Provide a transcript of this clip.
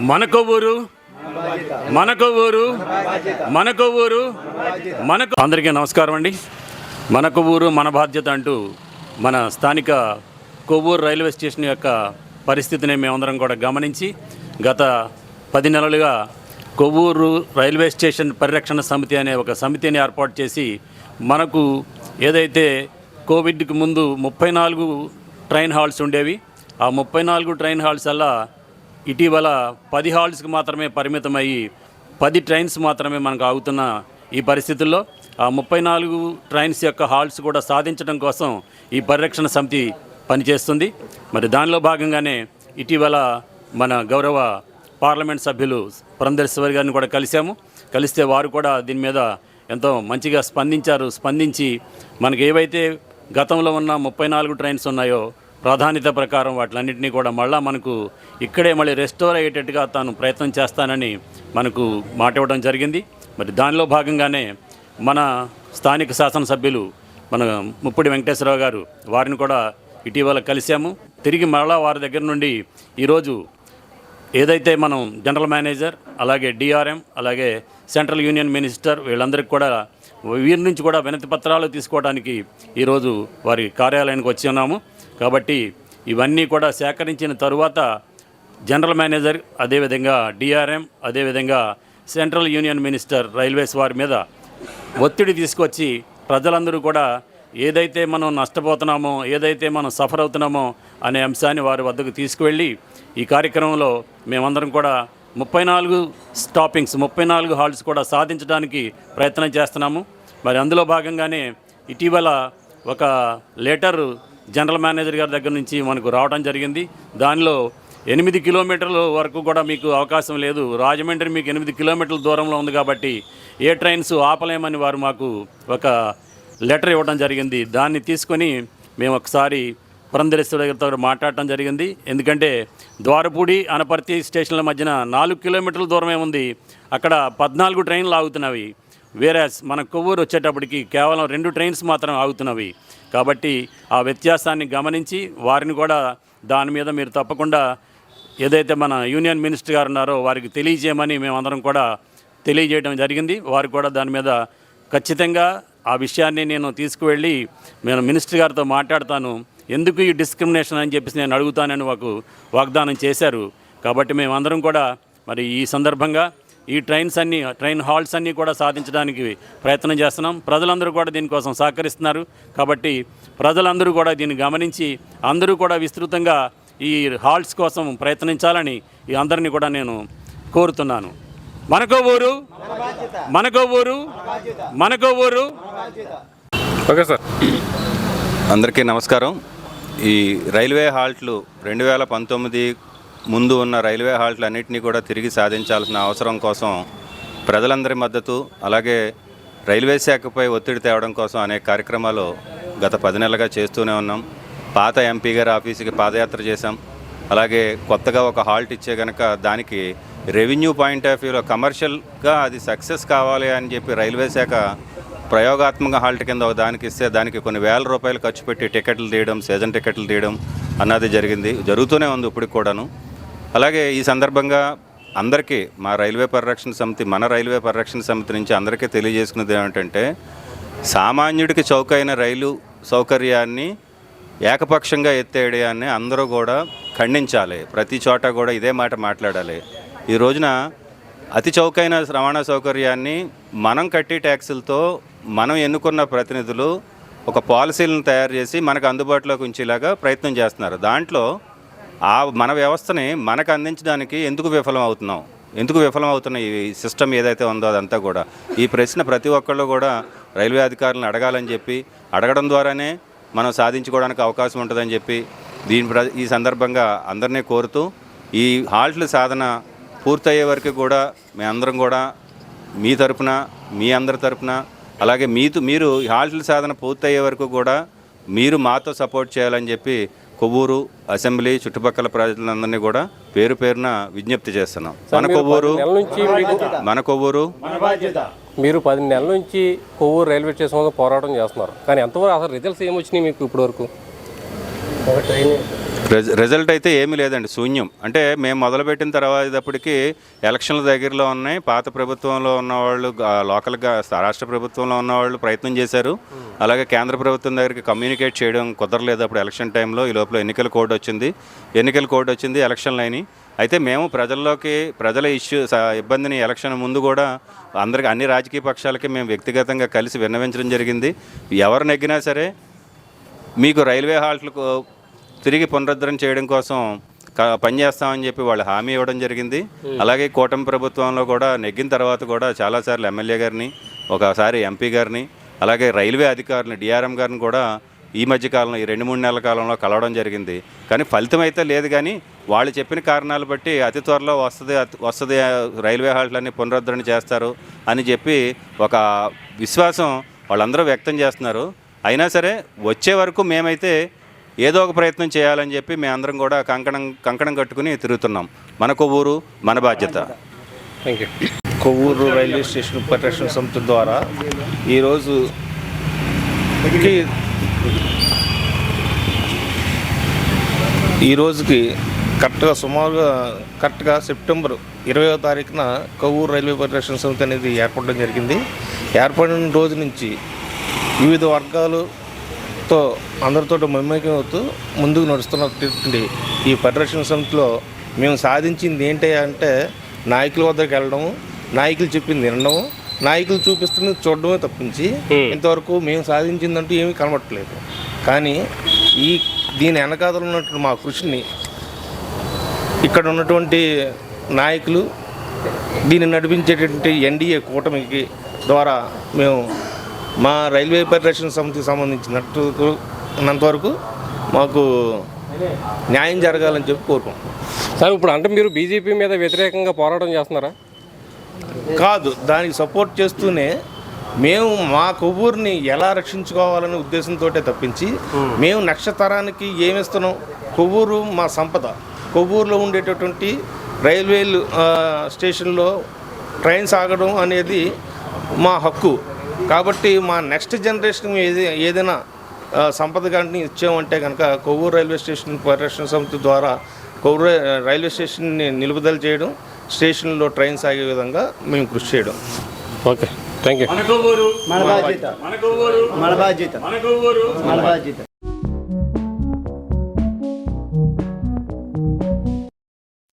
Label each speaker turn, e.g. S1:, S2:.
S1: మన కొవ్వూరు మనకొవ్వూరు మనకు అందరికీ నమస్కారం అండి. మనకొవ్వరు మన బాధ్యత అంటూ మన స్థానిక కొవ్వూరు రైల్వే స్టేషన్ యొక్క పరిస్థితిని మేమందరం కూడా గమనించి గత పది నెలలుగా కొవ్వూరు రైల్వే స్టేషన్ పరిరక్షణ సమితి అనే ఒక సమితిని ఏర్పాటు చేసి మనకు ఏదైతే కోవిడ్కి ముందు ముప్పై నాలుగు ట్రైన్ హాల్స్ ఉండేవి ఆ ముప్పై నాలుగు ట్రైన్ హాల్స్ అలా ఇటీవల పది హాల్స్కి మాత్రమే పరిమితమయ్యి పది ట్రైన్స్ మాత్రమే మనకు ఆగుతున్న ఈ పరిస్థితుల్లో ఆ ముప్పై నాలుగు ట్రైన్స్ యొక్క హాల్స్ కూడా సాధించడం కోసం ఈ పరిరక్షణ సమితి పనిచేస్తుంది. మరి దానిలో భాగంగానే ఇటీవల మన గౌరవ పార్లమెంట్ సభ్యులు పురంధరేశ్వరి గారిని కూడా కలిశాము. కలిస్తే వారు కూడా దీని మీద ఎంతో మంచిగా స్పందించారు. స్పందించి మనకి ఏవైతే గతంలో ఉన్న ముప్పై నాలుగు ట్రైన్స్ ఉన్నాయో ప్రాధాన్యత ప్రకారం వాటిలన్నింటినీ కూడా మళ్ళా మనకు ఇక్కడే మళ్ళీ రెస్టోర్ అయ్యేటట్టుగా తాను ప్రయత్నం చేస్తానని మనకు మాట ఇవ్వడం జరిగింది. మరి దానిలో భాగంగానే మన స్థానిక శాసనసభ్యులు మన ముప్పుడి వెంకటేశ్వరరావు గారు వారిని కూడా ఇటీవల కలిశాము. తిరిగి మరలా వారి దగ్గర నుండి ఈరోజు ఏదైతే మనం జనరల్ మేనేజర్ అలాగే డిఆర్ఎం అలాగే సెంట్రల్ యూనియన్ మినిస్టర్ వీళ్ళందరికీ కూడా వీరి నుంచి కూడా వినతి పత్రాలు తీసుకోవడానికి ఈరోజు వారి కార్యాలయానికి వచ్చి ఉన్నాము. కాబట్టి ఇవన్నీ కూడా సేకరించిన తరువాత జనరల్ మేనేజర్ అదేవిధంగా డిఆర్ఎం అదేవిధంగా సెంట్రల్ యూనియన్ మినిస్టర్ రైల్వేస్ వారి మీద ఒత్తిడి తీసుకొచ్చి ప్రజలందరూ కూడా ఏదైతే మనం నష్టపోతున్నామో ఏదైతే మనం సఫర్ అవుతున్నామో అనే అంశాన్ని వారి వద్దకు తీసుకువెళ్ళి ఈ కార్యక్రమంలో మేమందరం కూడా ముప్పై నాలుగు స్టాపింగ్స్ ముప్పై నాలుగు హాల్స్ కూడా సాధించడానికి ప్రయత్నం చేస్తున్నాము. మరి అందులో భాగంగానే ఇటీవల ఒక లెటర్ జనరల్ మేనేజర్ గారి దగ్గర నుంచి మనకు రావడం జరిగింది. దానిలో ఎనిమిది కిలోమీటర్ల వరకు కూడా మీకు అవకాశం లేదు. రాజమండ్రి మీకు ఎనిమిది కిలోమీటర్ల దూరంలో ఉంది కాబట్టి ఏ ట్రైన్స్ ఆపలేమని వారు మాకు ఒక లెటర్ ఇవ్వడం జరిగింది. దాన్ని తీసుకొని మేము ఒకసారి పురంధరేశ్వర గారితో మాట్లాడటం జరిగింది. ఎందుకంటే ద్వారపూడి అనపర్తి స్టేషన్ల మధ్యన నాలుగు కిలోమీటర్ల దూరమే ఉంది. అక్కడ పద్నాలుగు ట్రైన్లు ఆగుతున్నవి. వేరే మన కొవ్వూరు వచ్చేటప్పటికి కేవలం రెండు ట్రైన్స్ మాత్రం ఆగుతున్నవి. కాబట్టి ఆ వ్యత్యాసాన్ని గమనించి వారిని కూడా దాని మీద మీరు తప్పకుండా ఏదైతే మన యూనియన్ మినిస్టర్ గారు ఉన్నారో వారికి తెలియజేయమని మేమందరం కూడా తెలియజేయడం జరిగింది. వారు కూడా దాని మీద ఖచ్చితంగా ఆ విషయాన్ని నేను తీసుకువెళ్ళి నేను మినిస్టర్ గారితో మాట్లాడతాను. ఎందుకు ఈ డిస్క్రిమినేషన్ అని చెప్పేసి నేను అడుగుతానని మాకు వాగ్దానం చేశారు. కాబట్టి మేమందరం కూడా మరి ఈ సందర్భంగా ఈ ట్రైన్స్ అన్ని ట్రైన్ హాల్స్ అన్నీ కూడా సాధించడానికి ప్రయత్నం చేస్తున్నాం. ప్రజలందరూ కూడా దీనికోసం సహకరిస్తున్నారు. కాబట్టి ప్రజలందరూ కూడా దీన్ని గమనించి అందరూ కూడా విస్తృతంగా ఈ హాల్స్ కోసం ప్రయత్నించాలని ఈ అందరినీ కూడా నేను కోరుతున్నాను. మనకో ఊరు మనకో ఊరు మనకో ఊరు.
S2: Okay sir.
S3: అందరికీ నమస్కారం. ఈ రైల్వే హాల్ట్లు రెండు వేల పంతొమ్మిది ముందు ఉన్న రైల్వే హాల్ట్లు అన్నింటినీ కూడా తిరిగి సాధించాల్సిన అవసరం కోసం ప్రజలందరి మద్దతు అలాగే రైల్వే శాఖపై ఒత్తిడి తేవడం కోసం అనేక కార్యక్రమాలు గత పది నెలలుగా చేస్తూనే ఉన్నాం. పాత ఎంపీ గారి ఆఫీసుకి పాదయాత్ర చేశాం. అలాగే కొత్తగా ఒక హాల్ట్ ఇచ్చే కనుక దానికి రెవెన్యూ పాయింట్ ఆఫ్ వ్యూలో కమర్షియల్గా అది సక్సెస్ కావాలి అని చెప్పి రైల్వే శాఖ ప్రయోగాత్మక హాల్ట్ కింద ఒక దానికి ఇస్తే దానికి కొన్ని వేల రూపాయలు ఖర్చు పెట్టి టికెట్లు తీయడం సీజన్ టికెట్లు తీయడం అన్నది జరిగింది. జరుగుతూనే ఉంది ఇప్పటికి కూడాను. అలాగే ఈ సందర్భంగా అందరికీ మా రైల్వే పరిరక్షణ సమితి మన రైల్వే పరిరక్షణ సమితి నుంచి అందరికీ తెలియజేసుకున్నది ఏమిటంటే సామాన్యుడికి చౌకైన రైలు సౌకర్యాన్ని ఏకపక్షంగా ఎత్తేయడాన్ని అందరూ కూడా ఖండించాలి. ప్రతి చోట కూడా ఇదే మాట మాట్లాడాలి. ఈ రోజున అతి చౌకైన రవాణా సౌకర్యాన్ని మనం కట్టి ట్యాక్సులతో మనం ఎన్నుకున్న ప్రతినిధులు ఒక పాలసీలను తయారు చేసి మనకు అందుబాటులోకి ఉంచేలాగా ప్రయత్నం చేస్తున్నారు. దాంట్లో ఆ మన వ్యవస్థని మనకు అందించడానికి ఎందుకు విఫలం అవుతున్నాం ఎందుకు విఫలం అవుతున్న ఈ సిస్టమ్ ఏదైతే ఉందో అదంతా కూడా? ఈ ప్రశ్న ప్రతి ఒక్కళ్ళు కూడా రైల్వే అధికారులను అడగాలని చెప్పి అడగడం ద్వారానే మనం సాధించుకోవడానికి అవకాశం ఉంటుందని చెప్పి దీని ప్ర ఈ సందర్భంగా అందరినీ కోరుతూ ఈ హాల్ట్ల సాధన పూర్తయ్యే వరకు కూడా మీ అందరం కూడా మీ తరపున మీ అందరి తరపున అలాగే మీతో మీరు హాల్ట్ల సాధన పూర్తయ్యే వరకు కూడా మీరు మాతో సపోర్ట్ చేయాలని చెప్పి కొవ్వూరు అసెంబ్లీ చుట్టుపక్కల ప్రజలందరినీ కూడా పేరు పేరున విజ్ఞప్తి చేస్తున్నాం. మన కొవ్వూరు
S2: నెల నుంచి మీకు
S3: మన కొవ్వూరు
S2: మీరు పది నెలల నుంచి కొవ్వూరు రైల్వే స్టేషన్ పోరాటం చేస్తున్నారు. కానీ ఎంతవరకు అసలు రిజల్ట్స్ ఏమొచ్చినాయి మీకు ఇప్పటివరకు?
S3: రిజల్ట్ అయితే ఏమీ లేదండి శూన్యం. అంటే మేము మొదలుపెట్టిన తర్వాతప్పటికి ఎలక్షన్ల దగ్గరలో ఉన్నాయి పాత ప్రభుత్వంలో ఉన్నవాళ్ళు లోకల్గా రాష్ట్ర ప్రభుత్వంలో ఉన్నవాళ్ళు ప్రయత్నం చేశారు. అలాగే కేంద్ర ప్రభుత్వం దగ్గరికి కమ్యూనికేట్ చేయడం కుదరలేదు అప్పుడు ఎలక్షన్ టైంలో. ఈ లోపల ఎన్నికల కోడ్ వచ్చింది. ఎన్నికల కోడ్ వచ్చింది ఎలక్షన్లు అయినాయి. అయితే మేము ప్రజల్లోకి ప్రజల ఇష్యూ స- ఇబ్బందిని ఎలక్షన్ ముందు కూడా అందరికి అన్ని రాజకీయ పక్షాలకి మేము వ్యక్తిగతంగా కలిసి విన్నవించడం జరిగింది. ఎవరు నెగ్గినా సరే మీకు రైల్వే హాల్ట్లకు తిరిగి పునరుద్ధరణ చేయడం కోసం పనిచేస్తామని చెప్పి వాళ్ళు హామీ ఇవ్వడం జరిగింది. అలాగే కూటమి ప్రభుత్వంలో కూడా నెగ్గిన తర్వాత కూడా చాలాసార్లు ఎమ్మెల్యే గారిని ఒకసారి ఎంపీ గారిని అలాగే రైల్వే అధికారులు డిఆర్ఎం గారిని కూడా ఈ మధ్య కాలంలో ఈ రెండు మూడు నెలల కాలంలో కలవడం జరిగింది. కానీ ఫలితం అయితే లేదు కానీ వాళ్ళు చెప్పిన కారణాలు బట్టి అతి త్వరలో వస్తుంది వస్తుంది రైల్వే హాల్ట్లన్నీ పునరుద్ధరణ చేస్తారు అని చెప్పి ఒక విశ్వాసం వాళ్ళందరూ వ్యక్తం చేస్తున్నారు. అయినా సరే వచ్చే వరకు మేమైతే ఏదో ఒక ప్రయత్నం చేయాలని చెప్పి మేమందరం కూడా కంకణం కంకణం కట్టుకుని తిరుగుతున్నాం. మన కొవ్వూరు మన బాధ్యత.
S2: Thank you
S4: Kovvur railway station పరిరక్షణ సంస్థ ద్వారా ఈరోజు ఈ రోజుకి కరెక్ట్గా సుమారుగా కరెక్ట్గా సెప్టెంబర్ ఇరవయో తారీఖున కొవ్వూరు రైల్వే పరిరక్షణ సమితి అనేది ఏర్పడడం జరిగింది. ఏర్పడిన రోజు నుంచి వివిధ వర్గాలు అందరితో మమేకం అవుతూ ముందుకు నడుస్తున్నటువంటి ఈ పరిరక్షణ సమితిలో మేము సాధించింది ఏంటి అంటే నాయకుల వద్దకు వెళ్ళడము నాయకులు చెప్పింది వినడము నాయకులు చూపిస్తున్నది చూడడమే తప్పించి ఇంతవరకు మేము సాధించిందంటూ ఏమీ కనబట్టలేదు కానీ ఈ దీని వెనకాతలు ఉన్నటువంటి మా కృషిని ఇక్కడ ఉన్నటువంటి నాయకులు దీన్ని నడిపించేటటువంటి ఎన్డీఏ కూటమికి ద్వారా మేము మా రైల్వే పరిరక్షణ సమితికి సంబంధించినట్టు ఉన్నంతవరకు మాకు న్యాయం జరగాలని చెప్పి కోరుకుంటున్నాం.
S2: సార్ ఇప్పుడు అంటే మీరు బీజేపీ మీద వ్యతిరేకంగా పోరాటం చేస్తున్నారా?
S4: కాదు దానికి సపోర్ట్ చేస్తూనే మేము మా కొవ్వూరిని ఎలా రక్షించుకోవాలనే ఉద్దేశంతో తప్పించి మేము. నక్షతరానికి ఏమిస్తున్నాం? కొవ్వూరు మా సంపద. కొవ్వూరులో ఉండేటటువంటి రైల్వేలు ఆ, స్టేషన్లో ట్రైన్స్ ఆగడం అనేది మా హక్కు. కాబట్టి మా నెక్స్ట్ జనరేషన్ ఏది ఏదైనా సంపద కానీ ఇచ్చామంటే కనుక కొవ్వూరు రైల్వే స్టేషన్ పరిరక్షణ సమితి ద్వారా కొవ్వూరు రైల్వే స్టేషన్ని నిలుపుదల చేయడం స్టేషన్లో ట్రైన్ సాగే విధంగా మేము కృషి చేయడం.
S2: Okay thank you